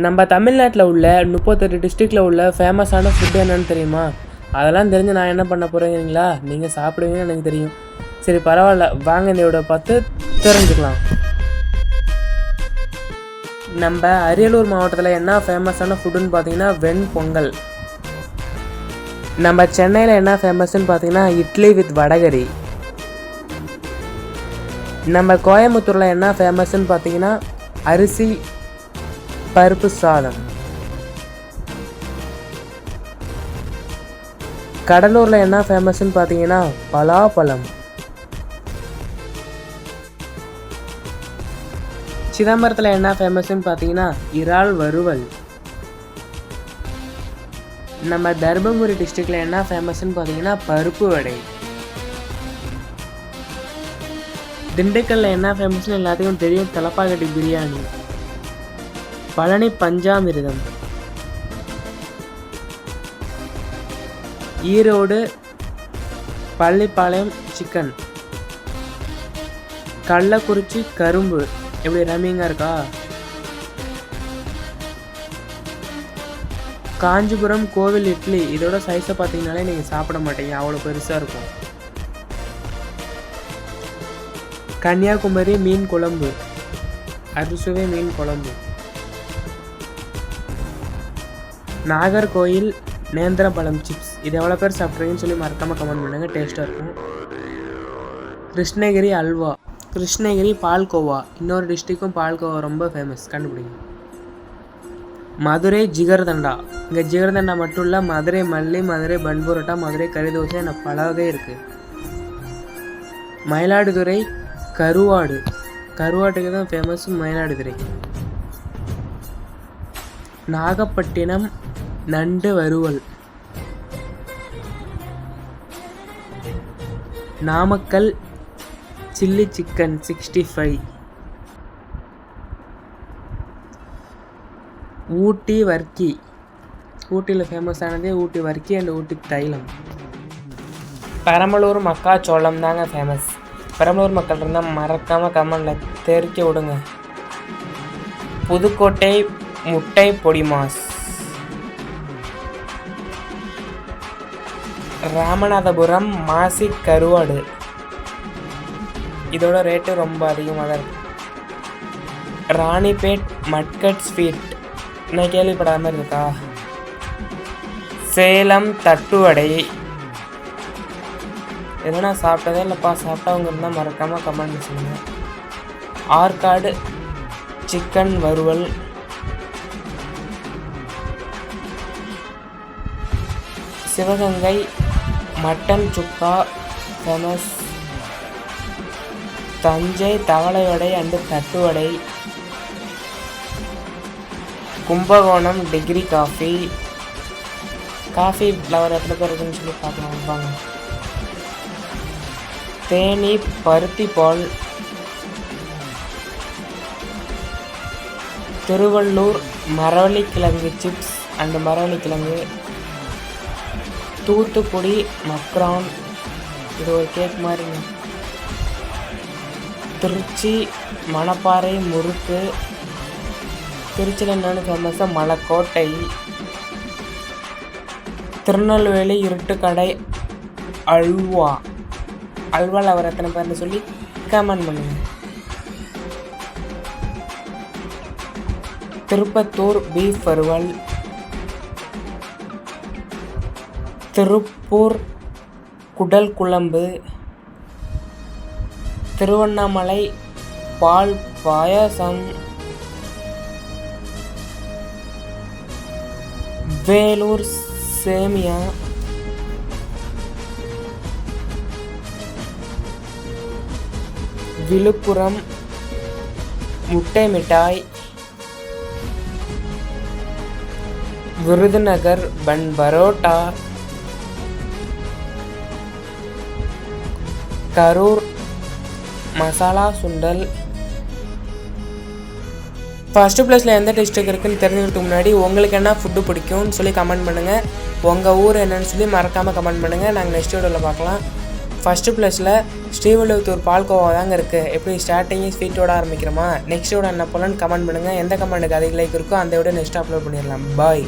நம்ம தமிழ்நாட்டில் உள்ள முப்பத்தெட்டு டிஸ்ட்ரிக்டில் உள்ள ஃபேமஸான ஃபுட்டு என்னென்னு தெரியுமா? அதெல்லாம் தெரிஞ்சு நான் என்ன பண்ண போகிறேங்கிறீங்களா நீங்கள் சாப்பிடுவீங்கன்னு எனக்கு தெரியும். சரி பரவாயில்ல. வாங்க இதோட பார்த்து தெரிஞ்சுக்கலாம். நம்ம அரியலூர் மாவட்டத்தில் என்ன ஃபேமஸான ஃபுட்டுன்னு பார்த்தீங்கன்னா வெண் பொங்கல். நம்ம சென்னையில் என்ன ஃபேமஸ்ன்னு பார்த்தீங்கன்னா இட்லி வித் வடகரி. நம்ம கோயம்புத்தூரில் என்ன ஃபேமஸ்ன்னு பார்த்தீங்கன்னா அரிசி பருப்பு சாதம். கடலூரில் என்ன ஃபேமஸ்ன்னு பார்த்தீங்கன்னா பலாப்பழம். சிதம்பரத்தில் என்ன ஃபேமஸ்ன்னு பார்த்தீங்கன்னா இறால் வறுவல். நம்ம தர்மபுரி டிஸ்ட்ரிக்டில் என்ன ஃபேமஸ்ன்னு பார்த்தீங்கன்னா பருப்பு வடை. திண்டுக்கல்ல என்ன ஃபேமஸ்னு எல்லாத்துக்கும் தெரியும் தலப்பாக்கட்டி பிரியாணி. பழனி பஞ்சாமிர்தம். ஈரோடு பள்ளிப்பாளையம் சிக்கன். கள்ளக்குறிச்சி கரும்பு. எப்படி ரம்மிங்காக இருக்கா? காஞ்சிபுரம் கோவில் இட்லி. இதோட சைஸை பார்த்தீங்கனாலே நீங்கள் சாப்பிட மாட்டீங்க. அவ்வளோ பெருசாக இருக்கும். கன்னியாகுமரி மீன் குழம்பு. அறுசுவை மீன் குழம்பு. நாகர்கோயில் நேந்திரப்பழம் சிப்ஸ் இது எவ்வளோ பேர் சாப்பிட்றீங்கன்னு சொல்லி மறக்காமல் கமெண்ட் பண்ணுங்கள் டேஸ்ட்டாக இருக்கும். கிருஷ்ணகிரி அல்வா. கிருஷ்ணகிரி பால்கோவா இன்னொரு டிஸ்ட்ரிக்கும் பால்கோவா ரொம்ப ஃபேமஸ் கண்டுபிடிங்க. மதுரை ஜிகர்தண்டா. இங்கே ஜிகர்தண்டா மட்டும் இல்லை மதுரை மல்லி மதுரை பன் புரோட்டா மதுரை கறி தோசை என பல வகை இருக்குது மயிலாடுதுறை கருவாடு. கருவாட்டுக்கு தான் ஃபேமஸ் மயிலாடுதுறை. நாகப்பட்டினம் நண்டு வறுவல். Namakkal chilli chicken sixty five. Ooty வர்க்கி ஊட்டியில் ஃபேமஸானதே ஊட்டி வர்க்கி அண்ட் ஊட்டி தைலம். பெரம்பலூர் மக்காச்சோளம் தாங்க ஃபேமஸ் பெரம்பலூர் மக்கள் இருந்தால் மறக்காமல் கமெண்டில் தெரிக்க விடுங்க. புதுக்கோட்டை முட்டை பொடி மாஸ். ராமநாதபுரம் மாசி கருவாடு. இதோட ரேட்டு ரொம்ப அதிகமாக தான் இருக்கு. ராணிப்பேட் மட்கட் ஸ்வீட் நான் கேள்விப்படாமல் இருக்கா? சேலம் தட்டுவடை. எதுனா சாப்பிட்டதே இல்லைப்பா சாப்பிட்டவங்க இருந்தால் மறக்காமல் கமெண்ட் சொல்லுங்கள் ஆற்காடு சிக்கன் வறுவல். சிவகங்கை மட்டன் சுக்கா ஃபேமஸ் தஞ்சை தவளை வடை அண்டு தட்டு வடை Kumbakonam degree coffee coffee flower எத்தனை பேர் இருக்குன்னு சொல்லி பார்க்கலாம் வாங்க. தேனி பருத்தி பால் திருவள்ளூர் மரவள்ளிக்கிழங்கு சிப்ஸ் அண்டு மரவள்ளிக்கிழங்கு தூத்துக்குடி மக்ரான். இது ஒரு கேக் மாதிரிங்க. திருச்சி மணப்பாறை முறுக்கு. திருச்சியில் என்னென்னு ஃபேமஸாக மலைக்கோட்டை. திருநெல்வேலி இருட்டுக்கடை அல்வா. அல்வாவில் அவர் எத்தனை பேர்னு சொல்லி கமெண்ட் பண்ணுங்க. திருப்பத்தூர் பீஃப் வறுவல் திருப்பூர் குடல்குழம்பு திருவண்ணாமலை பால் பாயாசம் வேலூர் சேமியா விழுப்புரம் முட்டை மிட்டாய் விருதுநகர் பன் பரோட்டா கரூர் மசாலா சுண்டல். ஃபஸ்ட்டு ப்ளேஸில் எந்த டிஸ்ட்ரிக் இருக்குன்னு தெரிஞ்சுக்கிறதுக்கு முன்னாடி உங்களுக்கு என்ன ஃபுட்டு பிடிக்கும்னு சொல்லி கமெண்ட் பண்ணுங்கள் உங்கள் ஊர் என்னன்னு சொல்லி மறக்காமல் கமெண்ட் பண்ணுங்கள் நாங்கள் நெக்ஸ்ட் வீடியோவில் பார்க்கலாம். ஃபஸ்ட்டு ப்ளஸில் ஸ்ரீவில்லிபுத்தூர் பால்கோவா தாங்க இருக்குது எப்படி ஸ்டார்டிங்கே ஸ்வீட்டோட ஆரம்பிக்கிறோமா? நெக்ஸ்ட் வீடியோ என்ன போகலான்னு கமெண்ட் பண்ணுங்கள் எந்த கமெண்ட்டுக்கு அதிக லைக் இருக்கோ அந்த விட நெக்ஸ்ட் அப்லோட் பண்ணிடலாம். பாய்